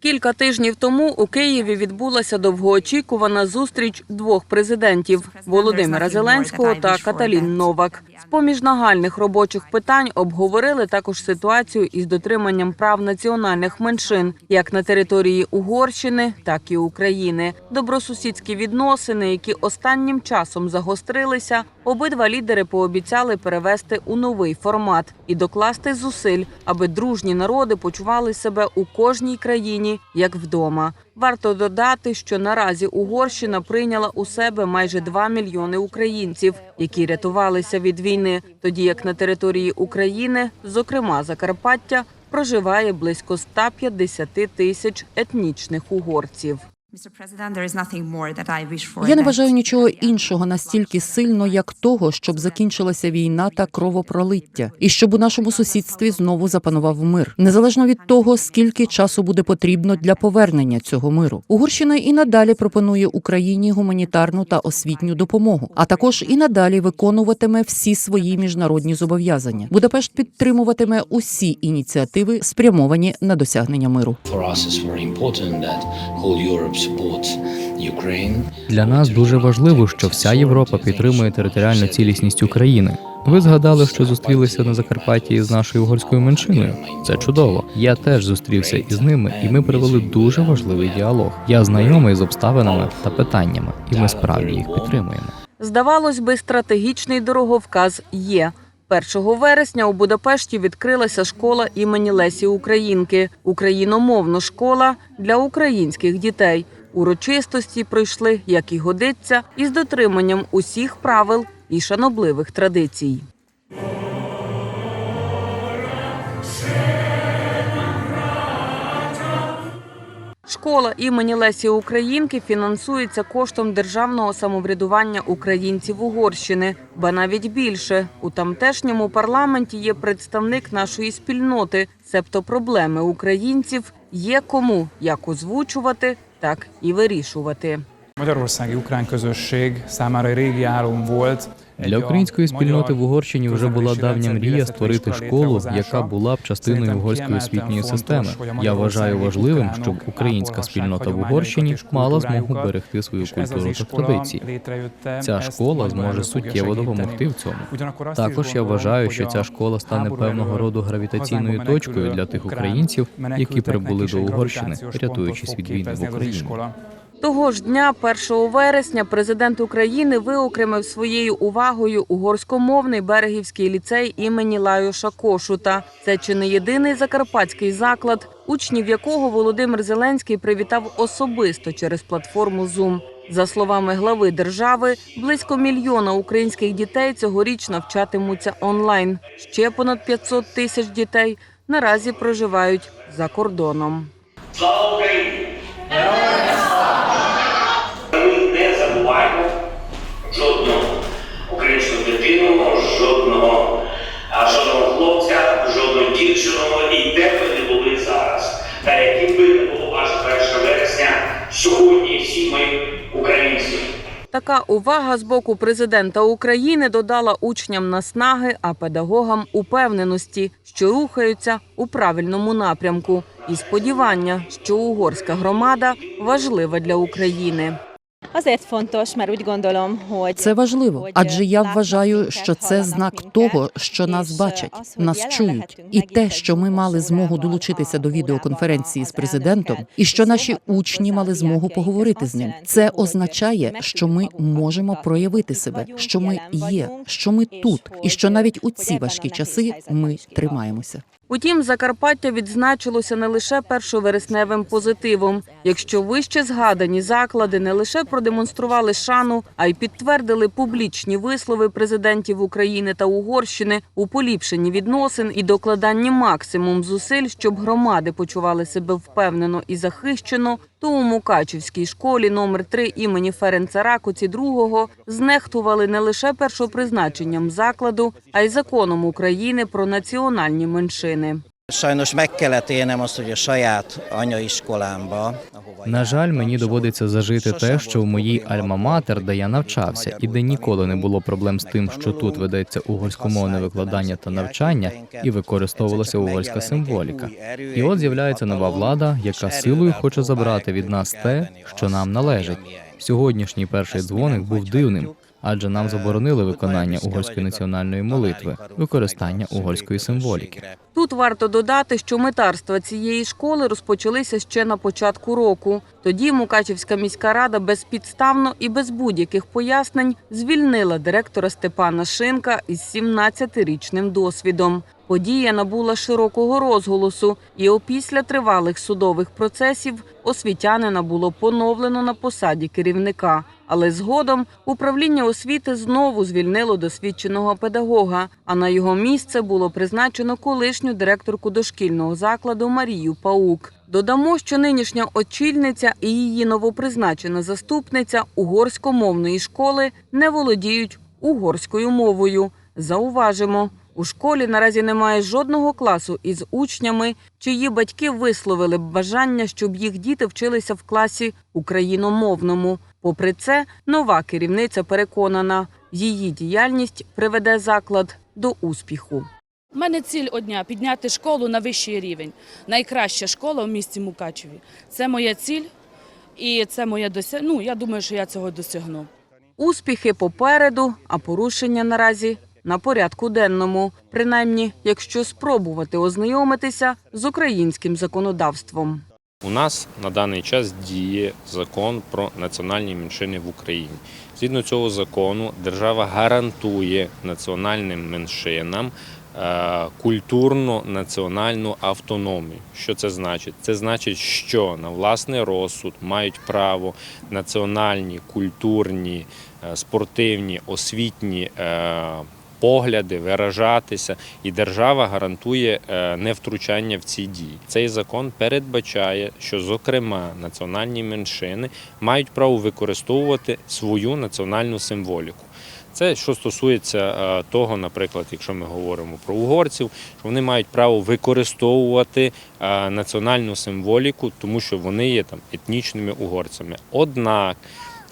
Кілька тижнів тому у Києві відбулася довгоочікувана зустріч двох президентів Володимира Зеленського та Каталін Новак. З поміж нагальних робочих питань обговорили також ситуацію із дотриманням прав національних меншин, як на території Угорщини, так і України. Добросусідські відносини, які останнім часом загострилися, обидва лідери пообіцяли перевести у новий формат і докласти зусиль, аби дружні народи почували себе у кожній країні як вдома. Варто додати, що наразі Угорщина прийняла у себе майже 2 мільйони українців, які рятувалися від війни, тоді як на території України, зокрема Закарпаття, проживає близько 150 тисяч етнічних угорців. Я не бажаю нічого іншого настільки сильно, як того, щоб закінчилася війна та кровопролиття, і щоб у нашому сусідстві знову запанував мир, незалежно від того, скільки часу буде потрібно для повернення цього миру. Угорщина і надалі пропонує Україні гуманітарну та освітню допомогу, а також і надалі виконуватиме всі свої міжнародні зобов'язання. Будапешт підтримуватиме усі ініціативи, спрямовані на досягнення миру. For us, it's very important that whole Europe supports Ukraine. Для нас дуже важливо, що вся Європа підтримує територіальну цілісність України. Ви згадали, що зустрілися на Закарпатті з нашою угорською меншиною. Це чудово. Я теж зустрівся із ними, і ми провели дуже важливий діалог. Я знайомий з обставинами та питаннями, і ми справді їх підтримуємо. Здавалось би, стратегічний дороговказ є. 1 вересня у Будапешті відкрилася школа імені Лесі Українки, україномовна школа для українських дітей. Урочистості пройшли, як і годиться, із дотриманням усіх правил і шанобливих традицій. Школа імені Лесі Українки фінансується коштом державного самоврядування українців Угорщини, ба навіть більше у тамтешньому парламенті є представник нашої спільноти, себто проблеми українців є кому як озвучувати, так і вирішувати. Magyarországi ukrán közösség számára régi álom volt. Для української спільноти в Угорщині вже була давня мрія створити школу, яка була б частиною угорської освітньої системи. Я вважаю важливим, щоб українська спільнота в Угорщині мала змогу берегти свою культуру та традиції. Ця школа зможе суттєво допомогти в цьому. Також я вважаю, що ця школа стане певного роду гравітаційною точкою для тих українців, які прибули до Угорщини, рятуючись від війни в Україні. Того ж дня, 1 вересня, президент України виокремив своєю увагою угорськомовний берегівський ліцей імені Лайоша Кошута. Це чи не єдиний закарпатський заклад, учнів якого Володимир Зеленський привітав особисто через платформу Zoom. За словами глави держави, близько мільйона українських дітей цьогоріч навчатимуться онлайн. Ще понад 500 тисяч дітей наразі проживають за кордоном. Слава Україні! Така увага з боку президента України додала учням наснаги, а педагогам упевненості, що рухаються у правильному напрямку, і сподівання, що угорська громада важлива для України. Це важливо, адже я вважаю, що це знак того, що нас бачать, нас чують, і те, що ми мали змогу долучитися до відеоконференції з президентом, і що наші учні мали змогу поговорити з ним. Це означає, що ми можемо проявити себе, що ми є, що ми тут, і що навіть у ці важкі часи ми тримаємося. Утім, Закарпаття відзначилося не лише першовересневим позитивом. Якщо вище згадані заклади не лише продемонстрували шану, а й підтвердили публічні вислови президентів України та Угорщини у поліпшенні відносин і докладанні максимум зусиль, щоб громади почували себе впевнено і захищено, то у Мукачівській школі номер 3 імені Ференца Ракоці II знехтували не лише першопризначенням закладу, а й законом України про національні меншини. Sajnos meg kellett élnem azt, hogy a saját anyaiskolámba, жаль, мені доводиться зажити те, що в моїй альма-матер, де я навчався, і де ніколи не було проблем з тим, що тут ведеться угорськомовне викладання та навчання, і використовувалася угорська символіка. І от з'являється нова влада, яка силою хоче забрати від нас те, що нам належить. Сьогоднішній перший дзвоник був дивним, адже нам заборонили виконання угорської національної молитви, використання угорської символіки. Тут варто додати, що метарства цієї школи розпочалися ще на початку року. Тоді Мукачівська міська рада безпідставно і без будь-яких пояснень звільнила директора Степана Шинка із 17-річним досвідом. Подія набула широкого розголосу, і опісля тривалих судових процесів освітянина було поновлено на посаді керівника. Але згодом управління освіти знову звільнило досвідченого педагога, а на його місце було призначено колишню директорку дошкільного закладу Марію Паук. Додамо, що нинішня очільниця і її новопризначена заступниця угорськомовної школи не володіють угорською мовою. Зауважимо, у школі наразі немає жодного класу із учнями, чиї батьки висловили б бажання, щоб їх діти вчилися в класі україномовному. Попри це, нова керівниця переконана, її діяльність приведе заклад до успіху. У мене ціль одня підняти школу на вищий рівень. Найкраща школа в місті Мукачеві. Це моя ціль, і це моє досяг... Ну, я думаю, що я цього досягну. Успіхи попереду, а порушення наразі на порядку денному, принаймні, якщо спробувати ознайомитися з українським законодавством. У нас на даний час діє закон про національні меншини в Україні. Згідно цього закону, держава гарантує національним меншинам е, культурно-національну автономію. Що це значить? Це значить, що на власний розсуд мають право національні, культурні, е, спортивні, освітні. Погляди виражатися, і держава гарантує е, невтручання в ці дії. Цей закон передбачає, що, зокрема, національні меншини мають право використовувати свою національну символіку. Це що стосується е, того, наприклад, якщо ми говоримо про угорців, що вони мають право використовувати е, національну символіку, тому що вони є там етнічними угорцями. Однак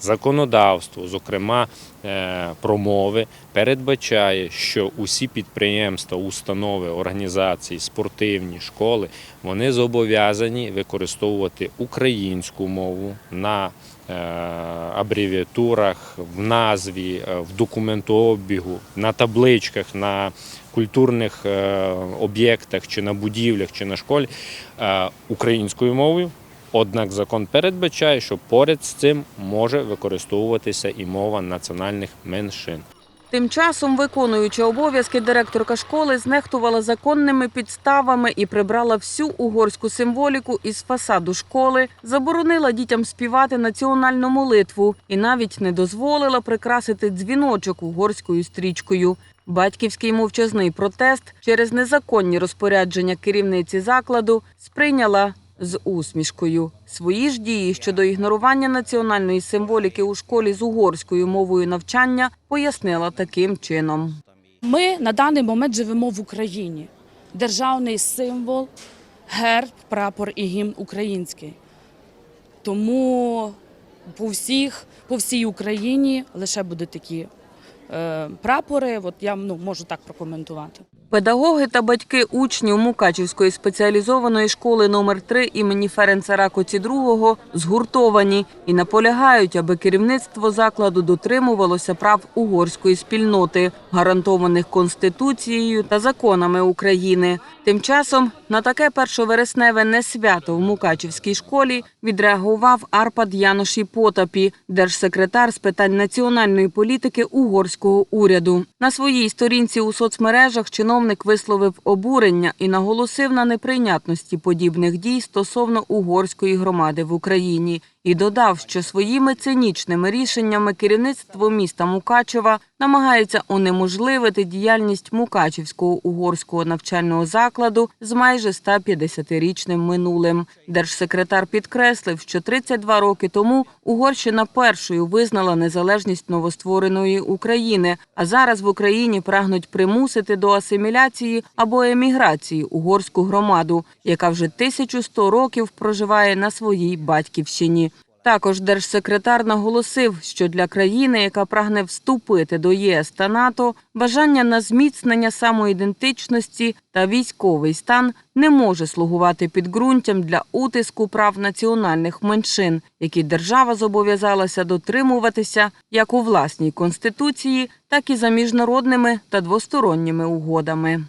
законодавство, зокрема е, про мови, передбачає, що усі підприємства, установи, організації, спортивні школи вони зобов'язані використовувати українську мову на е, абревіатурах, в назві, е, в документообігу, на табличках, на культурних об'єктах чи на будівлях, чи на школі українською мовою. Однак закон передбачає, що поряд з цим може використовуватися і мова національних меншин. Тим часом виконуюча обов'язки директорка школи знехтувала законними підставами і прибрала всю угорську символіку із фасаду школи, заборонила дітям співати національну молитву і навіть не дозволила прикрасити дзвіночок угорською стрічкою. Батьківський мовчазний протест через незаконні розпорядження керівниці закладу сприйняла з усмішкою. Свої ж дії щодо ігнорування національної символіки у школі з угорською мовою навчання пояснила таким чином. Ми на даний момент живемо в Україні. Державний символ, герб, прапор і гімн український. Тому по всіх, по всій Україні лише будуть такі е, прапори. От я ну, можу так прокоментувати. Педагоги та батьки учнів Мукачівської спеціалізованої школи номер 3 імені Ференца Ракоці II згуртовані і наполягають, аби керівництво закладу дотримувалося прав угорської спільноти, гарантованих Конституцією та законами України. Тим часом на таке першовересневе несвято в Мукачівській школі відреагував Арпад Яноші Потапі, держсекретар з питань національної політики угорського уряду. На своїй сторінці у соцмережах чиновник висловив обурення і наголосив на неприйнятності подібних дій стосовно угорської громади в Україні. І додав, що своїми цинічними рішеннями керівництво міста Мукачева намагається унеможливити діяльність Мукачівського угорського навчального закладу з майже 150-річним минулим. Держсекретар підкреслив, що 32 роки тому Угорщина першою визнала незалежність новоствореної України, а зараз в Україні прагнуть примусити до асиміляції або еміграції угорську громаду, яка вже 1100 років проживає на своїй батьківщині. Також держсекретар наголосив, що для країни, яка прагне вступити до ЄС та НАТО, бажання на зміцнення самоідентичності та військовий стан не може слугувати підґрунтям для утиску прав національних меншин, які держава зобов'язалася дотримуватися як у власній конституції, так і за міжнародними та двосторонніми угодами.